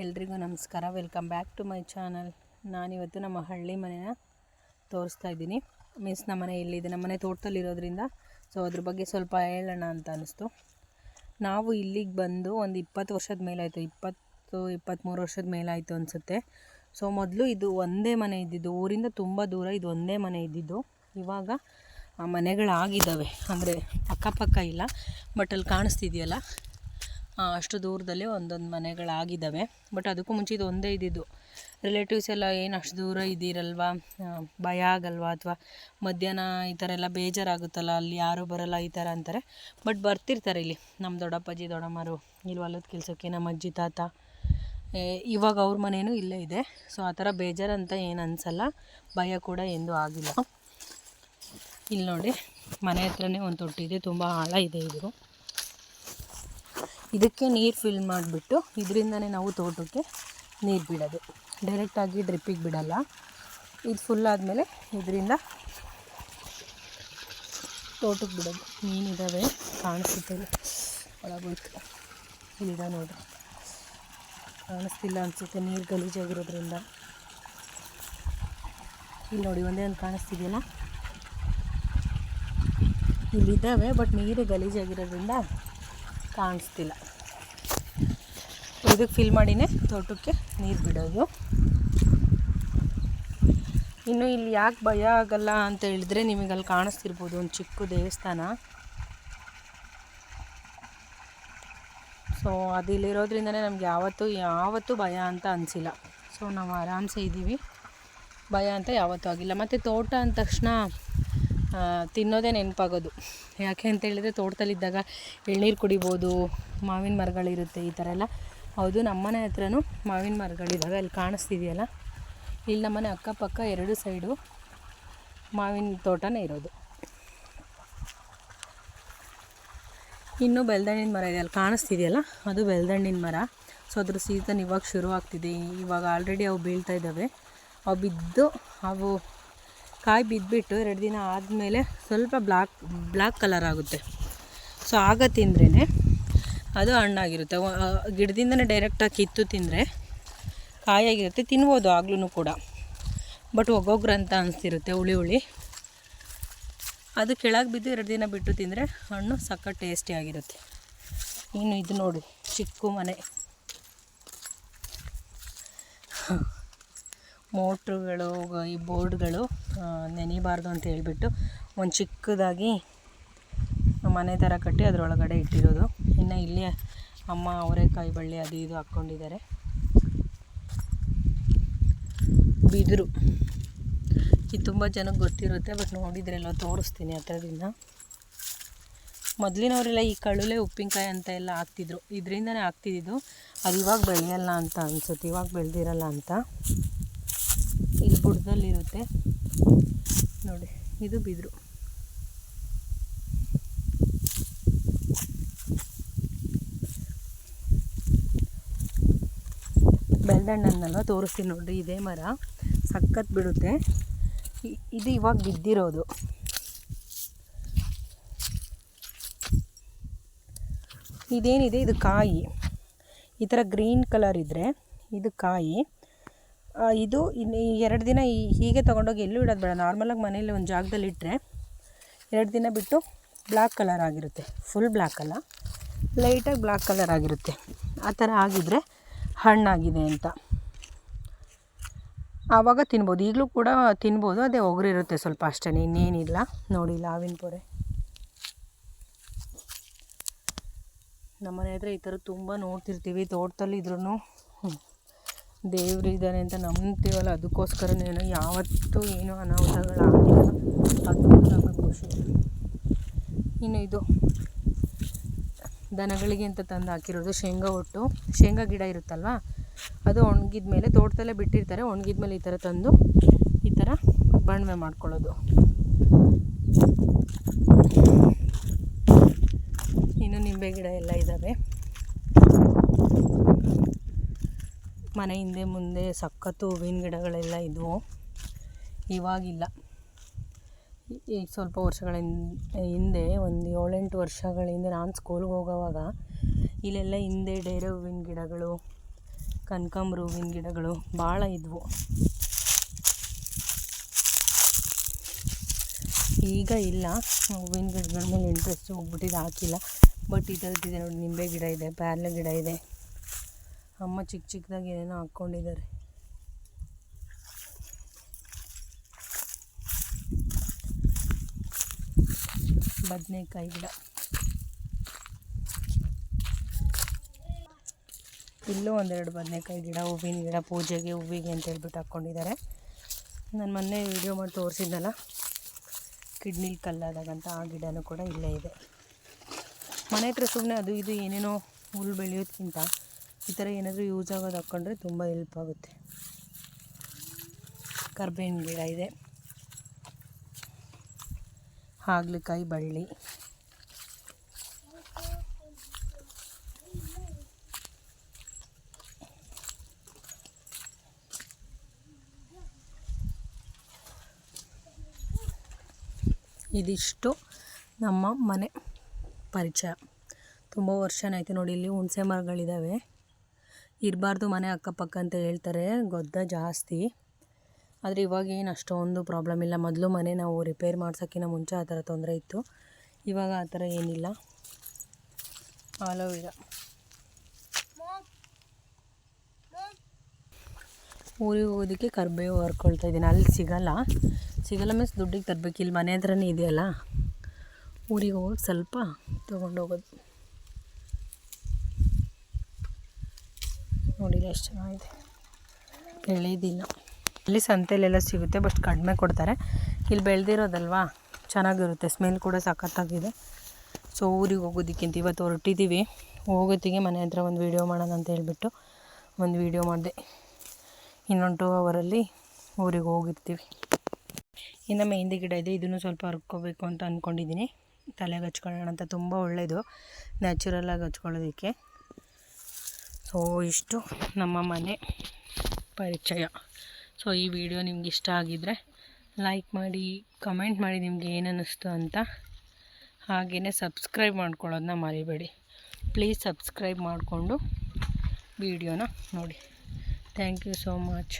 ಎಲ್ರಿಗೂ ನಮಸ್ಕಾರ. Welcome back to my channel ನಾನಿವತ್ತು ನಮ್ಮ ಹಳ್ಳಿ ಮನೆನ ತೋರಿಸ್ತಾ ಇದ್ದೀನಿ. ಮೀನ್ಸ್ ನಮ್ಮ ಮನೆ ಇಲ್ಲಿದೆ ನಮ್ಮ ಮನೆ ತೋಟದಲ್ಲಿರೋದ್ರಿಂದ. ಸೊ ಅದ್ರ ಬಗ್ಗೆ ಸ್ವಲ್ಪ ಹೇಳೋಣ ಅಂತ ಅನ್ನಿಸ್ತು ನಾವು ಇಲ್ಲಿಗೆ ಬಂದು ಒಂದು ಇಪ್ಪತ್ತು ವರ್ಷದ ಮೇಲಾಯಿತು. ಇಪ್ಪತ್ತು ಇಪ್ಪತ್ತ್ಮೂರು ವರ್ಷದ ಮೇಲಾಯಿತು ಅನಿಸುತ್ತೆ. ಸೊ ಮೊದಲು ಇದು ಒಂದೇ ಮನೆ ಇದ್ದಿದ್ದು. ಊರಿಂದ ತುಂಬ ದೂರ ಇದು ಒಂದೇ ಮನೆ ಇದ್ದಿದ್ದು. ಇವಾಗ ಆ ಮನೆಗಳಾಗಿದ್ದಾವೆ. ಅಂದರೆ ಅಕ್ಕಪಕ್ಕ ಇಲ್ಲ ಬಟ್ ಅಲ್ಲಿ ಕಾಣಿಸ್ತಿದೆಯಲ್ಲ? ಅಷ್ಟು ದೂರದಲ್ಲಿ ಒಂದೊಂದು ಮನೆಗಳಾಗಿದ್ದಾವೆ ಬಟ್ ಅದಕ್ಕೂ ಮುಂಚೆ ಇದು ಒಂದೇ ಇದ್ದಿದ್ದು. ರಿಲೇಟಿವ್ಸ್ ಎಲ್ಲ ಏನು ಅಷ್ಟು ದೂರ ಇದ್ದೀರಲ್ವಾ? ಭಯ ಆಗಲ್ವಾ? ಅಥವಾ ಮಧ್ಯಾಹ್ನ ಈ ಥರ ಎಲ್ಲ ಬೇಜಾರಾಗುತ್ತಲ್ಲ, ಅಲ್ಲಿ ಯಾರೂ ಬರಲ್ಲ ಈ ಥರ ಅಂತಾರೆ. ಬಟ್ ಬರ್ತಿರ್ತಾರೆ ಇಲ್ಲಿ. ನಮ್ಮ ದೊಡ್ಡಪ್ಪಾಜಿ, ದೊಡ್ಡಮ್ಮರು, ಇಲ್ಲಿ ಹೊಲದ ಕೆಲಸಕ್ಕೆ, ನಮ್ಮ ಅಜ್ಜಿ, ತಾತ. ಇವಾಗ ಅವ್ರ ಮನೇನೂ ಇಲ್ಲೇ ಇದೆ. ಸೊ ಆ ಥರ ಬೇಜಾರಂತ ಏನು ಅನಿಸಲ್ಲ. ಭಯ ಕೂಡ ಎಂದೂ ಆಗಿಲ್ಲ. ಇಲ್ಲಿ ನೋಡಿ, ಮನೆ ಹತ್ರನೇ ಒಂದು ತೊಟ್ಟಿದೆ. ತುಂಬ ಆಳ ಇದೆ ಇದು. ಇದಕ್ಕೆ ನೀರು ಫಿಲ್ ಮಾಡಿಬಿಟ್ಟು ಇದರಿಂದನೇ ನಾವು ತೋಟಕ್ಕೆ ನೀರು ಬಿಡೋದು. ಡೈರೆಕ್ಟಾಗಿ ಡ್ರಿಪ್ಪಿಗೆ ಬಿಡಲ್ಲ. ಇದು ಫುಲ್ ಆದಮೇಲೆ ಇದರಿಂದ ತೋಟಕ್ಕೆ ಬಿಡೋದು. ಮೀನಿದ್ದಾವೆ ಕಾಣಿಸುತ್ತೆ. ಒಳಗೋಯ್ತು. ಇಲ್ಲಿದ ನೋಡ್ರಿ. ಕಾಣಿಸ್ತಿಲ್ಲ ಅನಿಸುತ್ತೆ ನೀರು ಗಲೀಜಾಗಿರೋದ್ರಿಂದ ಇಲ್ಲಿ ನೋಡಿ, ಒಂದೇ ಒಂದು ಕಾಣಿಸ್ತಿದೆಯಲ್ಲ? ಇಲ್ಲಿದ್ದಾವೆ ಬಟ್ ನೀರು ಗಲೀಜಾಗಿರೋದ್ರಿಂದ ಕಾಣಿಸ್ತಿಲ್ಲ. ಇದಕ್ಕೆ ಫಿಲ್ ಮಾಡಿನೇ ತೋಟಕ್ಕೆ ನೀರು ಬಿಡೋದು. ಇನ್ನು ಇಲ್ಲಿ ಯಾಕೆ ಭಯ ಆಗಲ್ಲ ಅಂತ ಹೇಳಿದ್ರೆ ನಿಮಗೆ ಅಲ್ಲಿ ಕಾಣಿಸ್ತಿರ್ಬೋದು ಒಂದು ಚಿಕ್ಕ ದೇವಸ್ಥಾನ. ಸೊ ಅದು ಇಲ್ಲಿರೋದ್ರಿಂದನೇ ನಮ್ಗೆ ಯಾವತ್ತೂ ಯಾವತ್ತೂ ಭಯ ಅಂತ ಅನಿಸಿಲ್ಲ. ಸೊ ನಾವು ಆರಾಮ್ಸೆ ಇದ್ದೀವಿ ಭಯ ಅಂತ ಯಾವತ್ತೂ ಆಗಿಲ್ಲ. ಮತ್ತು ತೋಟ ಅಂದ ತಕ್ಷಣ ತಿನ್ನೋದೇ ನೆನಪಾಗೋದು. ಯಾಕೆ ಅಂತ ಹೇಳಿದರೆ ತೋಟದಲ್ಲಿದ್ದಾಗ ಎಳ್ನೀರು ಕುಡಿಬೋದು, ಮಾವಿನ ಮರಗಳಿರುತ್ತೆ ಈ ಥರ ಎಲ್ಲ. ಹೌದು, ನಮ್ಮನೆ ಹತ್ರನೂ ಮಾವಿನ ಮರಗಳಿದ್ದಾವೆ ಅಲ್ಲಿ ಕಾಣಿಸ್ತಿದೆಯಲ್ಲ? ಇಲ್ಲಿ ನಮ್ಮನೆ ಅಕ್ಕಪಕ್ಕ ಎರಡು ಸೈಡು ಮಾವಿನ ತೋಟನೇ ಇರೋದು. ಇನ್ನು ಬೆಳ್ದಣ್ಣಿನ ಮರ ಇದೆ, ಅಲ್ಲಿ ಕಾಣಿಸ್ತಿದೆಯಲ್ಲ? ಅದು ಬೆಳ್ದಣ್ಣಿನ ಮರ. ಸೊ ಅದ್ರ ಸೀಸನ್ ಇವಾಗ ಶುರು ಆಗ್ತಿದೆ ಇವಾಗ ಆಲ್ರೆಡಿ ಅವು ಬೀಳ್ತಾ ಇದ್ದಾವೆ. ಅವು ಬಿದ್ದು, ಅವು ಕಾಯಿ ಬಿದ್ದುಬಿಟ್ಟು ಎರಡು ದಿನ ಆದಮೇಲೆ ಸ್ವಲ್ಪ ಬ್ಲ್ಯಾಕ್ ಬ್ಲ್ಯಾಕ್ ಕಲರ್ ಆಗುತ್ತೆ. ಸೊ ಆಗ ತಿಂದ್ರೇ ಅದು ಹಣ್ಣಾಗಿರುತ್ತೆ. ಗಿಡದಿಂದನೇ ಡೈರೆಕ್ಟಾಗಿ ಕಿತ್ತು ತಿಂದರೆ ಕಾಯಾಗಿರುತ್ತೆ ತಿನ್ಬೋದು ಆಗ್ಲೂ ಕೂಡ. ಬಟ್ ಒಗ್ಗೊಗ್ರು ಅಂತ ಅನಿಸ್ತಿರುತ್ತೆ ಹುಳಿ ಹುಳಿ. ಅದು ಕೆಳಗೆ ಬಿದ್ದು ಎರಡು ದಿನ ಬಿಟ್ಟು ತಿಂದರೆ ಹಣ್ಣು ಸಕ್ಕ ಟೇಸ್ಟಿಯಾಗಿರುತ್ತೆ ಇನ್ನು ಇದು ನೋಡಿ, ಚಿಕ್ಕ ಮನೆ. ಮೋಟ್ರುಗಳು ಈ ಬೋರ್ಡ್ಗಳು ಆ, ನೆನಿಬಾರ್ದು ಅಂತ ಹೇಳಿಬಿಟ್ಟು ಒಂದು ಚಿಕ್ಕದಾಗಿ ಮನೆ ಥರ ಕಟ್ಟಿ ಅದರೊಳಗಡೆ ಇಟ್ಟಿರೋದು. ಇನ್ನು ಇಲ್ಲಿ ಅಮ್ಮ ಅವರೆಕಾಯಿ ಬಳ್ಳಿ ಅದು ಇದು ಹಾಕ್ಕೊಂಡಿದ್ದಾರೆ. ಬಿದಿರು. ಇದು ತುಂಬ ಜನಕ್ಕೆ ಗೊತ್ತಿರುತ್ತೆ ಬಟ್ ನೋಡಿದ್ರೆಲ್ಲ ತೋರಿಸ್ತೀನಿ ಹತ್ರದಿಂದ. ಮೊದಲಿನವರೆಲ್ಲ ಈ ಕಳುಲೆ ಉಪ್ಪಿನಕಾಯಿ ಅಂತ ಎಲ್ಲ ಹಾಕ್ತಿದ್ರು. ಇದರಿಂದನೇ ಹಾಕ್ತಿದ್ದು ಅದು ಇವಾಗ ಬೆಳೆಯಲ್ಲ ಅಂತ ಅನ್ಸುತ್ತೆ ಇವಾಗ ಬೆಳೆದಿರಲ್ಲ ಅಂತ. ಇಲ್ಲಿ ಬುಡದಲ್ಲಿರುತ್ತೆ ನೋಡಿ, ಇದು ಬಿದ್ರು. ಬೆಳ್ದಣ್ಣನ್ನಲ್ವ ತೋರಿಸ್ತೀನಿ ನೋಡ್ರಿ, ಇದೇ ಮರ. ಸಖತ್ ಬಿಡುತ್ತೆ. ಇದು ಇವಾಗ ಬಿದ್ದಿರೋದು. ಇದೇನಿದೆ? ಇದು ಕಾಯಿ. ಈ ಥರ ಗ್ರೀನ್ ಕಲರ್ ಇದ್ದರೆ ಇದು ಕಾಯಿ. ಇದು ಇನ್ನು ಎರಡು ದಿನ ಈ ಹೀಗೆ ತೊಗೊಂಡೋಗಿ ಎಲ್ಲೂ ಇಡೋದು ಬೇಡ. ನಾರ್ಮಲಾಗಿ ಮನೇಲಿ ಒಂದು ಜಾಗದಲ್ಲಿ ಇಟ್ಟರೆ ಎರಡು ದಿನ ಬಿಟ್ಟು ಬ್ಲ್ಯಾಕ್ ಕಲರ್ ಆಗಿರುತ್ತೆ. ಫುಲ್ ಬ್ಲ್ಯಾಕ್ ಅಲ್ಲ. ಲೈಟಾಗಿ ಬ್ಲ್ಯಾಕ್ ಕಲರ್ ಆಗಿರುತ್ತೆ. ಆ ಥರ ಆಗಿದ್ದರೆ ಹಣ್ಣಾಗಿದೆ ಅಂತ. ಆವಾಗ ತಿನ್ಬೋದು. ಈಗಲೂ ಕೂಡ ತಿನ್ಬೋದು. ಅದೇ ಒಗರಿರುತ್ತೆ ಸ್ವಲ್ಪ ಅಷ್ಟೇ. ಇನ್ನೇನಿಲ್ಲ. ನೋಡಿ, ಲಾವಿನ ಪೊರೆ. ನಮ್ಮನೆ ಹತ್ರ ಈ ಥರ ತುಂಬ ನೋಡ್ತಿರ್ತೀವಿ. ತೋಟದಲ್ಲಿ ಇದ್ರೂ ದೇವ್ರು ಇದ್ದಾನೆ ಅಂತ ನಂಬ್ತೀವಲ್ಲ ಅದಕ್ಕೋಸ್ಕರನೇನೋ ಯಾವತ್ತೂ ಏನೂ ಅನಾಹುತಗಳಾಗಿಲ್ಲ. ಅದು ನಮಗೆ ಖುಷಿ. ಇನ್ನು ಇದು ದನಗಳಿಗೆ ಅಂತ ತಂದು ಹಾಕಿರೋದು ಶೇಂಗಾ ಒಟ್ಟು. ಶೇಂಗಾ ಗಿಡ ಇರುತ್ತಲ್ವ? ಅದು ಒಣಗಿದ ಮೇಲೆ, ತೋಟದಲ್ಲೇ ಬಿಟ್ಟಿರ್ತಾರೆ, ಒಣಗಿದ ಮೇಲೆ ಈ ಥರ ತಂದು ಈ ಥರ ಬಣ್ವೆ ಮಾಡ್ಕೊಳ್ಳೋದು. ಇನ್ನು ನಿಂಬೆ ಗಿಡ ಎಲ್ಲ ಇದ್ದಾವೆ. ಮನೆ ಹಿಂದೆ ಮುಂದೆ ಸಖತ್ತು ಹೂವಿನ ಗಿಡಗಳೆಲ್ಲ ಇದ್ವು. ಇವಾಗಿಲ್ಲ. ಈಗ ಸ್ವಲ್ಪ ವರ್ಷಗಳ ಹಿಂದೆ ಒಂದು ಏಳೆಂಟು ವರ್ಷಗಳ ಹಿಂದೆ ನಾನು ಸ್ಕೂಲ್ಗೆ ಹೋಗೋವಾಗ ಇಲ್ಲೆಲ್ಲ ಹಿಂದೆ ಡೇರೆ ಹೂವಿನ ಗಿಡಗಳು, ಕನಕಾಂಬ್ರ ಹೂವಿನ ಗಿಡಗಳು ಭಾಳ ಇದ್ವು. ಈಗ ಇಲ್ಲ. ಹೂವಿನ ಗಿಡಗಳ ಮೇಲೆ ಇಂಟ್ರೆಸ್ಟ್ ಹೋಗ್ಬಿಟ್ಟಿದ್ದು ಹಾಕಿಲ್ಲ. ಬಟ್ ಇದರದ್ದಿದೆ ನೋಡಿ, ನಿಂಬೆ ಗಿಡ ಇದೆ, ಪ್ಯಾರ್ಲೆ ಗಿಡ ಇದೆ. ಅಮ್ಮ ಚಿಕ್ಕ ಚಿಕ್ಕದಾಗಿ ಏನೇನೋ ಹಾಕ್ಕೊಂಡಿದ್ದಾರೆ. ಬದನೆಕಾಯಿ ಗಿಡ. ಇಲ್ಲೂ ಒಂದೆರಡು ಬದನೆಕಾಯಿ ಗಿಡ, ಹೂವಿನ ಗಿಡ, ಪೂಜೆಗೆ ಹೂವಿಗೆ ಅಂತ ಹೇಳ್ಬಿಟ್ಟು ಹಾಕ್ಕೊಂಡಿದ್ದಾರೆ. ನಾನು ಮೊನ್ನೆ ವೀಡಿಯೋ ಮಾಡಿ ತೋರಿಸಿದ್ನಲ್ಲ ಕಿಡ್ನಿಲಿ ಕಲ್ಲಾದಾಗಂತ ಆ ಗಿಡನೂ ಕೂಡ ಇಲ್ಲೇ ಇದೆ. ಮನೆ ಹತ್ರ ಸುಮ್ಮನೆ ಅದು ಇದು ಏನೇನೋ ಹುಲ್ಲು ಬೆಳೆಯೋದ್ಕಿಂತ ಈ ಥರ ಏನಾದರೂ ಯೂಸ್ ಆಗೋದು ಹಾಕ್ಕೊಂಡ್ರೆ ತುಂಬ ಹೆಲ್ಪ್ ಆಗುತ್ತೆ. ಕರ್ಬೇವಿನ ಗಿಡ ಇದೆ. ಹಾಗಲಕಾಯಿ ಬಳ್ಳಿ. ಇದಿಷ್ಟು ನಮ್ಮ ಮನೆ ಪರಿಚಯ. ತುಂಬ ವರ್ಷನಾಯಿತು ನೋಡಿ, ಇಲ್ಲಿ ಹುಣಸೆ ಮರಗಳಿದ್ದಾವೆ. ಇರಬಾರ್ದು ಮನೆ ಅಕ್ಕಪಕ್ಕ ಅಂತ ಹೇಳ್ತಾರೆ. ಗೊದ್ದ ಜಾಸ್ತಿ. ಆದರೆ ಇವಾಗ ಏನು ಅಷ್ಟೊಂದು ಪ್ರಾಬ್ಲಮ್ ಇಲ್ಲ. ಮೊದಲು ಮನೆ ನಾವು ರಿಪೇರ್ ಮಾಡ್ಸೋಕ್ಕಿಂತ ಮುಂಚೆ ಆ ಥರ ತೊಂದರೆ ಇತ್ತು. ಇವಾಗ ಆ ಥರ ಏನಿಲ್ಲ ಆಲೋವೆರಾ ಊರಿಗೆ ಹೋಗೋದಕ್ಕೆ ಕರ್ಬೇವು ಹರ್ಕೊಳ್ತಾ ಇದ್ದೀನಿ. ಅಲ್ಲಿ ಸಿಗಲ್ಲ. ಸಿಗಲ್ಲ ಮೀನ್ಸ್ ದುಡ್ಡಿಗೆ ತರಬೇಕು. ಇಲ್ಲಿ ಮನೆ ಹತ್ರನೇ ಇದೆಯಲ್ಲ? ಊರಿಗೆ ಹೋಗಿ ಸ್ವಲ್ಪ ತೊಗೊಂಡೋಗೋದು. ನೋಡಿಲ್ಲ ಎಷ್ಟು ಚೆನ್ನಾಗಿದೆ. ಎಳೆದಿಲ್ಲ ಇಲ್ಲಿ ಸಂತೆಲೆಲ್ಲ ಸಿಗುತ್ತೆ, ಬಟ್ ಕಡಿಮೆ ಕೊಡ್ತಾರೆ. ಇಲ್ಲಿ ಬೆಳೆದಿರೋದಲ್ವಾ? ಚೆನ್ನಾಗಿರುತ್ತೆ. ಸ್ಮೆಲ್ ಕೂಡ ಸಖತ್ತಾಗಿದೆ. ಸೊ ಊರಿಗೆ ಹೋಗೋದಕ್ಕಿಂತ ಇವತ್ತು ಹೊರಟಿದ್ದೀವಿ ಹೋಗೋತ್ತಿಗೆ ಮನೆ ಹತ್ರ ಒಂದು ವೀಡಿಯೋ ಮಾಡೋಣ ಅಂತ ಹೇಳಿಬಿಟ್ಟು ಒಂದು ವೀಡಿಯೋ ಮಾಡಿದೆ. ಇನ್ನೊಂದು ಟೂ ಅವರಲ್ಲಿ ಊರಿಗೆ ಹೋಗಿರ್ತೀವಿ. ಇನ್ನು ಮೆಹಂದಿ ಗಿಡ ಇದೆ. ಇದನ್ನು ಸ್ವಲ್ಪ ಹರ್ಕೋಬೇಕು ಅಂತ ಅಂದ್ಕೊಂಡಿದ್ದೀನಿ ತಲೆಗೆ ಹಚ್ಕೊಳ್ಳೋಣ ಅಂತ. ತುಂಬ ಒಳ್ಳೆಯದು ನ್ಯಾಚುರಲ್ಲಾಗಿ ಹಚ್ಕೊಳ್ಳೋದಕ್ಕೆ. ಸೊ, ಇಷ್ಟು ನಮ್ಮ ಮನೆ ಪರಿಚಯ. ಸೊ, ಈ ವಿಡಿಯೋ ನಿಮ್ಗೆ ಇಷ್ಟ ಆಗಿದ್ದರೆ ಲೈಕ್ ಮಾಡಿ ಕಮೆಂಟ್ ಮಾಡಿ ನಿಮಗೆ ಏನು ಅನ್ನಿಸ್ತು ಅಂತ. ಹಾಗೆಯೇ ಸಬ್ಸ್ಕ್ರೈಬ್ ಮಾಡ್ಕೊಳ್ಳೋದನ್ನ ಮರಿಬೇಡಿ. ಪ್ಲೀಸ್ ಸಬ್ಸ್ಕ್ರೈಬ್ ಮಾಡಿಕೊಂಡು ವಿಡಿಯೋನ ನೋಡಿ. Thank you so much